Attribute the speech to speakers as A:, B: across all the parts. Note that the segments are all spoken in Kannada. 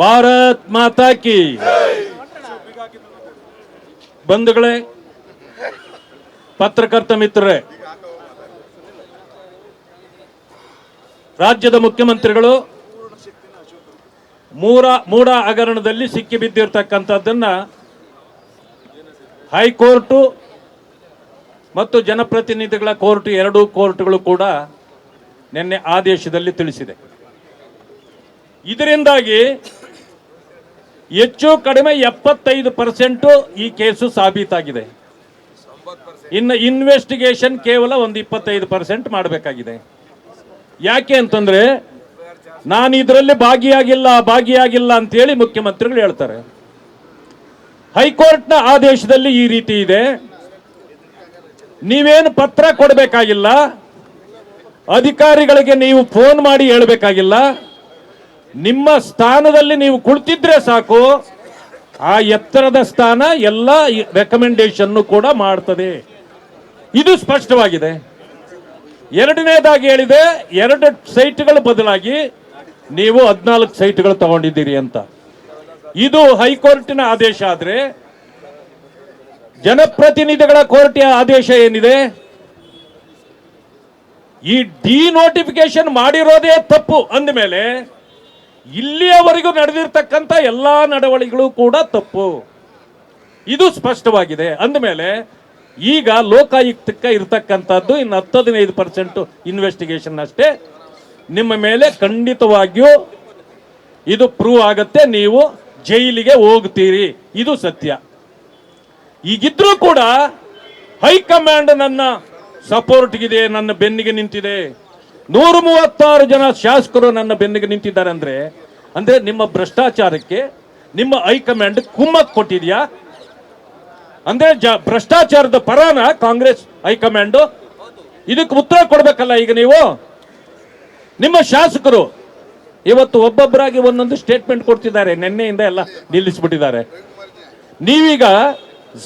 A: ಭಾರತ್ ಮಾತಾ ಕಿ. ಬಂಧುಗಳೇ, ಪತ್ರಕರ್ತ ಮಿತ್ರರೇ, ರಾಜ್ಯದ ಮುಖ್ಯಮಂತ್ರಿಗಳು ಮೂರ, ಮೂಡ ಹಗರಣದಲ್ಲಿ ಸಿಕ್ಕಿ ಬಿದ್ದಿರ್ತಕ್ಕಂಥದ್ದನ್ನ ಹೈಕೋರ್ಟು ಮತ್ತು ಜನಪ್ರತಿನಿಧಿಗಳ ಕೋರ್ಟ್, ಎರಡೂ ಕೋರ್ಟ್ಗಳು ಕೂಡ ನಿನ್ನೆ ಆದೇಶದಲ್ಲಿ ತಿಳಿಸಿದೆ. ಇದರಿಂದಾಗಿ ಹೆಚ್ಚು ಕಡಿಮೆ ಎಪ್ಪತ್ತೈದು ಪರ್ಸೆಂಟು ಈ ಕೇಸು ಸಾಬೀತಾಗಿದೆ. ಇನ್ನು ಇನ್ವೆಸ್ಟಿಗೇಷನ್ ಕೇವಲ ಒಂದು ಇಪ್ಪತ್ತೈದು ಪರ್ಸೆಂಟ್ ಮಾಡಬೇಕಾಗಿದೆ. ಯಾಕೆ ಅಂತಂದರೆ ನಾನು ಇದರಲ್ಲಿ ಭಾಗಿಯಾಗಿಲ್ಲ ಭಾಗಿಯಾಗಿಲ್ಲ ಅಂತೇಳಿ ಮುಖ್ಯಮಂತ್ರಿಗಳು ಹೇಳ್ತಾರೆ. ಹೈಕೋರ್ಟ್ನ ಆದೇಶದಲ್ಲಿ ಈ ರೀತಿ ಇದೆ. ನೀವೇನು ಪತ್ರ ಕೊಡಬೇಕಾಗಿಲ್ಲ. ಅಧಿಕಾರಿಗಳಿಗೆ ನೀವು ಫೋನ್ ಮಾಡಿ ಹೇಳಬೇಕಾಗಿಲ್ಲ. ನಿಮ್ಮ ಸ್ಥಾನದಲ್ಲಿ ನೀವು ಕುಳಿತಿದ್ರೆ ಸಾಕು. ಆ ಎತ್ತರದ ಸ್ಥಾನ ಎಲ್ಲ ರೆಕಮೆಂಡೇಶನ್ ಕೂಡ ಮಾಡ್ತದೆ. ಇದು ಸ್ಪಷ್ಟವಾಗಿದೆ. ಎರಡನೇದಾಗಿ ಹೇಳಿದೆ, ಎರಡು ಸೈಟ್ಗಳು ಬದಲಾಗಿ ನೀವು ಹದಿನಾಲ್ಕು ಸೈಟ್ಗಳು ತಗೊಂಡಿದ್ದೀರಿ ಅಂತ. ಇದು ಹೈಕೋರ್ಟಿನ ಆದೇಶ ಆದ್ರೆ, ಜನಪ್ರತಿನಿಧಿಗಳ ಕೋರ್ಟಿಯ ಆದೇಶ ಏನಿದೆ? ಈ ಡಿ ನೋಟಿಫಿಕೇಶನ್ ಮಾಡಿರೋದೇ ತಪ್ಪು ಅಂದಮೇಲೆ ಇಲ್ಲಿಯವರೆಗೂ ನಡೆದಿರ್ತಕ್ಕಂಥ ಎಲ್ಲ ನಡವಳಿಗಳು ಕೂಡ ತಪ್ಪು. ಇದು ಸ್ಪಷ್ಟವಾಗಿದೆ. ಅಂದಮೇಲೆ, ಈಗ ಲೋಕಾಯುಕ್ತಕ್ಕೆ ಇರತಕ್ಕಂಥದ್ದು ಇನ್ನು ಹತ್ತು ಹದಿನೈದು ಪರ್ಸೆಂಟ್ ಇನ್ವೆಸ್ಟಿಗೇಷನ್ ಅಷ್ಟೇ. ನಿಮ್ಮ ಮೇಲೆ ಖಂಡಿತವಾಗಿಯೂ ಇದು ಪ್ರೂವ್ ಆಗತ್ತೆ. ನೀವು ಜೈಲಿಗೆ ಹೋಗ್ತೀರಿ. ಇದು ಸತ್ಯ. ಈಗಿದ್ರೂ ಕೂಡ ಹೈಕಮಾಂಡ್ ನನ್ನ ಸಪೋರ್ಟ್ಗಿದೆ ನನ್ನ ಬೆನ್ನಿಗೆ ನಿಂತಿದೆ. ನೂರ ಮೂವತ್ತಾರು ಜನ ಶಾಸಕರು ನನ್ನ ಬೆನ್ನಿಗೆ ನಿಂತಿದ್ದಾರೆ ಅಂದ್ರೆ ಅಂದ್ರೆ ನಿಮ್ಮ ಭ್ರಷ್ಟಾಚಾರಕ್ಕೆ, ನಿಮ್ಮ ಹೈಕಮಾಂಡ್ ಕುಮ್ಮಕ್ ಕೊಟ್ಟಿದ್ಯಾ? ಅಂದ್ರೆ ಭ್ರಷ್ಟಾಚಾರದ ಪರಾನ ಕಾಂಗ್ರೆಸ್ ಹೈಕಮಾಂಡ್ ಇದಕ್ಕೆ ಉತ್ತರ ಕೊಡ್ಬೇಕಲ್ಲ ಈಗ ನೀವು? ನಿಮ್ಮ ಶಾಸಕರು ಇವತ್ತು ಒಬ್ಬೊಬ್ಬರಾಗಿ ಒಂದೊಂದು ಸ್ಟೇಟ್ಮೆಂಟ್ ಕೊಡ್ತಿದ್ದಾರೆ, ನಿನ್ನೆಯಿಂದ ಎಲ್ಲ ನಿಲ್ಲಿಸ್ಬಿಟ್ಟಿದ್ದಾರೆ. ನೀವೀಗ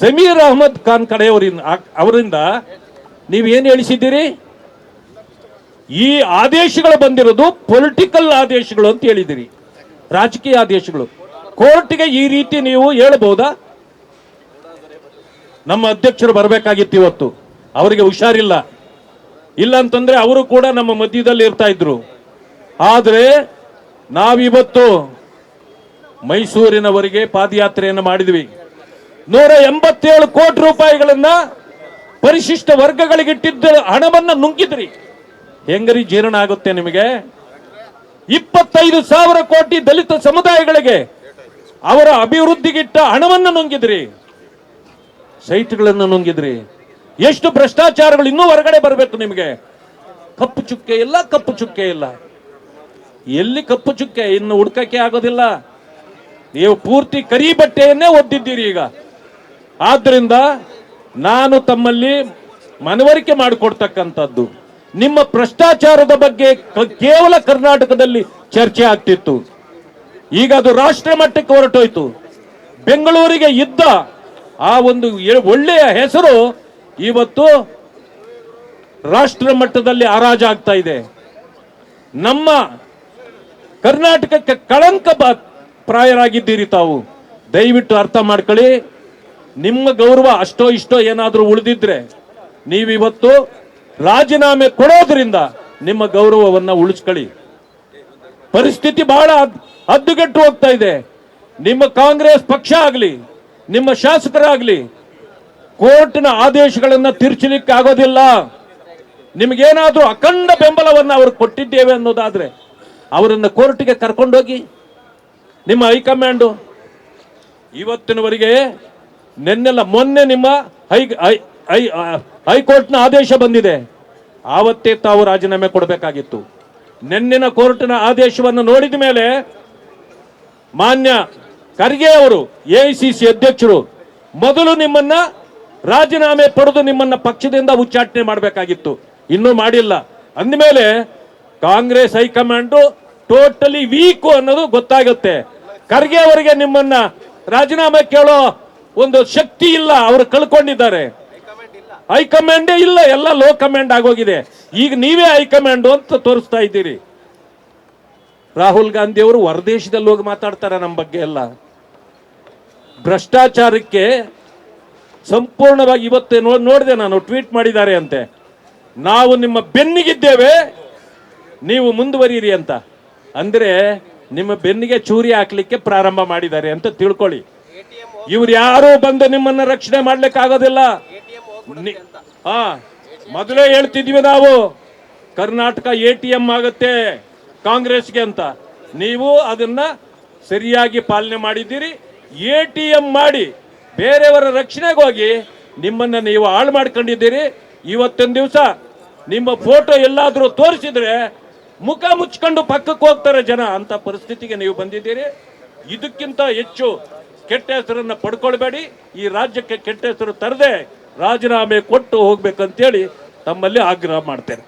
A: ಜಮೀರ್ ಅಹಮದ್ ಖಾನ್ ಕಡೆಯವರಿಂದ ಅವರಿಂದ ನೀವೇನು ಹೇಳಿಸಿದ್ದೀರಿ? ಈ ಆದೇಶಗಳು ಬಂದಿರೋದು ಪೊಲಿಟಿಕಲ್ ಆದೇಶಗಳು ಅಂತ ಹೇಳಿದಿರಿ. ರಾಜಕೀಯ ಆದೇಶಗಳು. ಕೋರ್ಟ್ಗೆ ಈ ರೀತಿ ನೀವು ಹೇಳ್ಬೋದಾ ನಮ್ಮ ಅಧ್ಯಕ್ಷರು ಬರಬೇಕಾಗಿತ್ತು ಇವತ್ತು. ಅವರಿಗೆ ಹುಷಾರಿಲ್ಲ. ಇಲ್ಲ ಅಂತಂದ್ರೆ ಅವರು ಕೂಡ ನಮ್ಮ ಮಧ್ಯದಲ್ಲಿ ಇರ್ತಾ ಇದ್ರು. ಆದರೆ ನಾವಿವತ್ತು ಮೈಸೂರಿನವರಿಗೆ ಪಾದಯಾತ್ರೆಯನ್ನು ಮಾಡಿದ್ವಿ. ನೂರ ಎಂಬತ್ತೇಳು ಕೋಟಿ ರೂಪಾಯಿಗಳನ್ನ ಪರಿಶಿಷ್ಟ ವರ್ಗಗಳಿಗಿಟ್ಟಿದ್ದ ಹಣವನ್ನ ನುಂಗಿದ್ರಿ. ಹೆಂಗರಿ ಜೀರ್ಣ ಆಗುತ್ತೆ ನಿಮಗೆ? ಇಪ್ಪತ್ತೈದು ಸಾವಿರ ಕೋಟಿ ದಲಿತ ಸಮುದಾಯಗಳಿಗೆ ಅವರ ಅಭಿವೃದ್ಧಿಗಿಟ್ಟ ಹಣವನ್ನು ನುಂಗಿದ್ರಿ. ಸೈಟ್ಗಳನ್ನು ನುಂಗಿದ್ರಿ. ಎಷ್ಟು ಭ್ರಷ್ಟಾಚಾರಗಳು ಇನ್ನೂ ಹೊರಗಡೆ ಬರಬೇಕು ನಿಮಗೆ? ಕಪ್ಪು ಚುಕ್ಕೆ ಇಲ್ಲ, ಕಪ್ಪು ಚುಕ್ಕೆ ಇಲ್ಲ. ಎಲ್ಲಿ ಕಪ್ಪು ಚುಕ್ಕೆ? ಇನ್ನು ಹುಡ್ಕಕ್ಕೆ ಆಗೋದಿಲ್ಲ. ನೀವು ಪೂರ್ತಿ ಕರಿ ಬಟ್ಟೆಯನ್ನೇ ಒದ್ದಿದ್ದೀರಿ ಈಗ. ಆದ್ರಿಂದ ನಾನು ತಮ್ಮಲ್ಲಿ ಮನವರಿಕೆ ಮಾಡಿಕೊಡ್ತಕ್ಕಂಥದ್ದು. ನಿಮ್ಮ ಭ್ರಷ್ಟಾಚಾರದ ಬಗ್ಗೆ ಕೇವಲ ಕರ್ನಾಟಕದಲ್ಲಿ ಚರ್ಚೆ ಆಗ್ತಿತ್ತು. ಈಗ ಅದು ರಾಷ್ಟ್ರ ಮಟ್ಟಕ್ಕೆ ಹೊರಟೋಯ್ತು. ಬೆಂಗಳೂರಿಗೆ ಇದ್ದ ಆ ಒಂದು ಒಳ್ಳೆಯ ಹೆಸರು ಇವತ್ತು ರಾಷ್ಟ್ರ ಮಟ್ಟದಲ್ಲಿ ಹರಾಜಾಗ್ತಾ ಇದೆ. ನಮ್ಮ ಕರ್ನಾಟಕಕ್ಕೆ ಕಳಂಕ ಪ್ರಾಯರಾಗಿದ್ದೀರಿ ತಾವು. ದಯವಿಟ್ಟು ಅರ್ಥ ಮಾಡ್ಕೊಳ್ಳಿ. ನಿಮ್ಮ ಗೌರವ ಅಷ್ಟೋ ಇಷ್ಟೋ ಏನಾದರೂ ಉಳಿದಿದ್ರೆ ನೀವಿವತ್ತು ರಾಜೀನಾಮೆ ಕೊಡೋದ್ರಿಂದ ನಿಮ್ಮ ಗೌರವವನ್ನ ಉಳಿಸ್ಕೊಳ್ಳಿ. ಪರಿಸ್ಥಿತಿ ಬಹಳ ಹದ್- ಹದ್ದುಗೆಟ್ಟು ಹೋಗ್ತಾ ಇದೆ. ನಿಮ್ಮ ಕಾಂಗ್ರೆಸ್ ಪಕ್ಷ ಆಗಲಿ, ನಿಮ್ಮ ಶಾಸಕರಾಗಲಿ, ಕೋರ್ಟ್ನ ಆದೇಶಗಳನ್ನ ತಿರ್ಚಲಿಕ್ಕೆ ಆಗೋದಿಲ್ಲ. ನಿಮಗೇನಾದರೂ ಅಖಂಡ ಬೆಂಬಲವನ್ನು ಅವರು ಕೊಟ್ಟಿದ್ದೇವೆ ಅನ್ನೋದಾದ್ರೆ ಅವರನ್ನು ಕೋರ್ಟ್ಗೆ ಕರ್ಕೊಂಡೋಗಿ, ನಿಮ್ಮ ಹೈಕಮಾಂಡು, ಇವತ್ತಿನವರೆಗೆ ನಿನ್ನೆಲ್ಲ ಮೊನ್ನೆ ನಿಮ್ಮ ಹೈ ಹೈ- ಹೈಕೋರ್ಟ್ನ ಆದೇಶ ಬಂದಿದೆ. ಆವತ್ತೇ ತಾವು ರಾಜೀನಾಮೆ ಕೊಡಬೇಕಾಗಿತ್ತು. ನಿನ್ನಿನ ಕೋರ್ಟ್ನ ಆದೇಶವನ್ನು ನೋಡಿದ ಮೇಲೆ ಮಾನ್ಯ ಖರ್ಗೆ ಅವರು ಎ ಅಧ್ಯಕ್ಷರು, ಮೊದಲು ನಿಮ್ಮನ್ನ ರಾಜೀನಾಮೆ ಪಡೆದು ನಿಮ್ಮನ್ನ ಪಕ್ಷದಿಂದ ಉಚ್ಚಾಟನೆ ಮಾಡಬೇಕಾಗಿತ್ತು. ಇನ್ನೂ ಮಾಡಿಲ್ಲ. ಅಂದಮೇಲೆ ಕಾಂಗ್ರೆಸ್ ಹೈಕಮಾಂಡು ಟೋಟಲಿ ವೀಕು ಅನ್ನೋದು ಗೊತ್ತಾಗುತ್ತೆ. ಖರ್ಗೆ ಅವರಿಗೆ ನಿಮ್ಮನ್ನ ರಾಜೀನಾಮೆ ಕೇಳೋ ಒಂದು ಶಕ್ತಿ ಇಲ್ಲ. ಅವರು ಕಳ್ಕೊಂಡಿದ್ದಾರೆ. ಹೈಕಮಾಂಡೇ ಇಲ್ಲ, ಎಲ್ಲ ಲೋ ಕಮಾಂಡ್ ಆಗೋಗಿದೆ. ಈಗ ನೀವೇ ಹೈಕಮಾಂಡು ಅಂತ ತೋರಿಸ್ತಾ ಇದ್ದೀರಿ. ರಾಹುಲ್ ಗಾಂಧಿ ಅವರು ಹೊರದೇಶದಲ್ಲಿ ಹೋಗಿ ಮಾತಾಡ್ತಾರೆ ನಮ್ಮ ಬಗ್ಗೆ ಎಲ್ಲ. ಭ್ರಷ್ಟಾಚಾರಕ್ಕೆ ಸಂಪೂರ್ಣವಾಗಿ ಇವತ್ತೇ ನೋಡಿದೆ ನಾನು, ಟ್ವೀಟ್ ಮಾಡಿದ್ದಾರೆ ಅಂತೆ. ನಾವು ನಿಮ್ಮ ಬೆನ್ನಿಗಿದ್ದೇವೆ, ನೀವು ಮುಂದುವರಿಯಿರಿ ಅಂತ. ಅಂದರೆ ನಿಮ್ಮ ಬೆನ್ನಿಗೆ ಚೂರಿ ಹಾಕ್ಲಿಕ್ಕೆ ಪ್ರಾರಂಭ ಮಾಡಿದ್ದಾರೆ ಅಂತ ತಿಳ್ಕೊಳ್ಳಿ. ಇವ್ರು ಯಾರೂ ಬಂದು ನಿಮ್ಮನ್ನು ರಕ್ಷಣೆ ಮಾಡ್ಲಿಕ್ಕೆ ಆಗೋದಿಲ್ಲ ಹಾ, ಮೊದಲೇ ಹೇಳ್ತಿದ್ವಿ ನಾವು, ಕರ್ನಾಟಕ ಎ ಟಿ ಎಂ ಆಗುತ್ತೆ ಕಾಂಗ್ರೆಸ್ಗೆ ಅಂತ. ನೀವು ಅದನ್ನ ಸರಿಯಾಗಿ ಪಾಲನೆ ಮಾಡಿದ್ದೀರಿ. ಎ ಟಿ ಎಂ ಮಾಡಿ ಬೇರೆಯವರ ರಕ್ಷಣೆಗೆ ಹೋಗಿ ನಿಮ್ಮನ್ನ ನೀವು ಹಾಳು ಮಾಡ್ಕೊಂಡಿದ್ದೀರಿ. ಇವತ್ತೊಂದು ದಿವಸ ನಿಮ್ಮ ಫೋಟೋ ಎಲ್ಲಾದ್ರೂ ತೋರಿಸಿದ್ರೆ ಮುಖ ಮುಚ್ಕೊಂಡು ಪಕ್ಕಕ್ಕೆ ಹೋಗ್ತಾರೆ ಜನ ಅಂತ ಪರಿಸ್ಥಿತಿಗೆ ನೀವು ಬಂದಿದ್ದೀರಿ. ಇದಕ್ಕಿಂತ ಹೆಚ್ಚು ಕೆಟ್ಟ ಹೆಸರನ್ನು ಪಡ್ಕೊಳ್ಬೇಡಿ. ಈ ರಾಜ್ಯಕ್ಕೆ ಕೆಟ್ಟ ಹೆಸರು ತರದೆ ರಾಜೀನಾಮೆ ಕೊಟ್ಟು ಹೋಗ್ಬೇಕಂತೇಳಿ ತಮ್ಮಲ್ಲಿ ಆಗ್ರಹ ಮಾಡ್ತೇನೆ.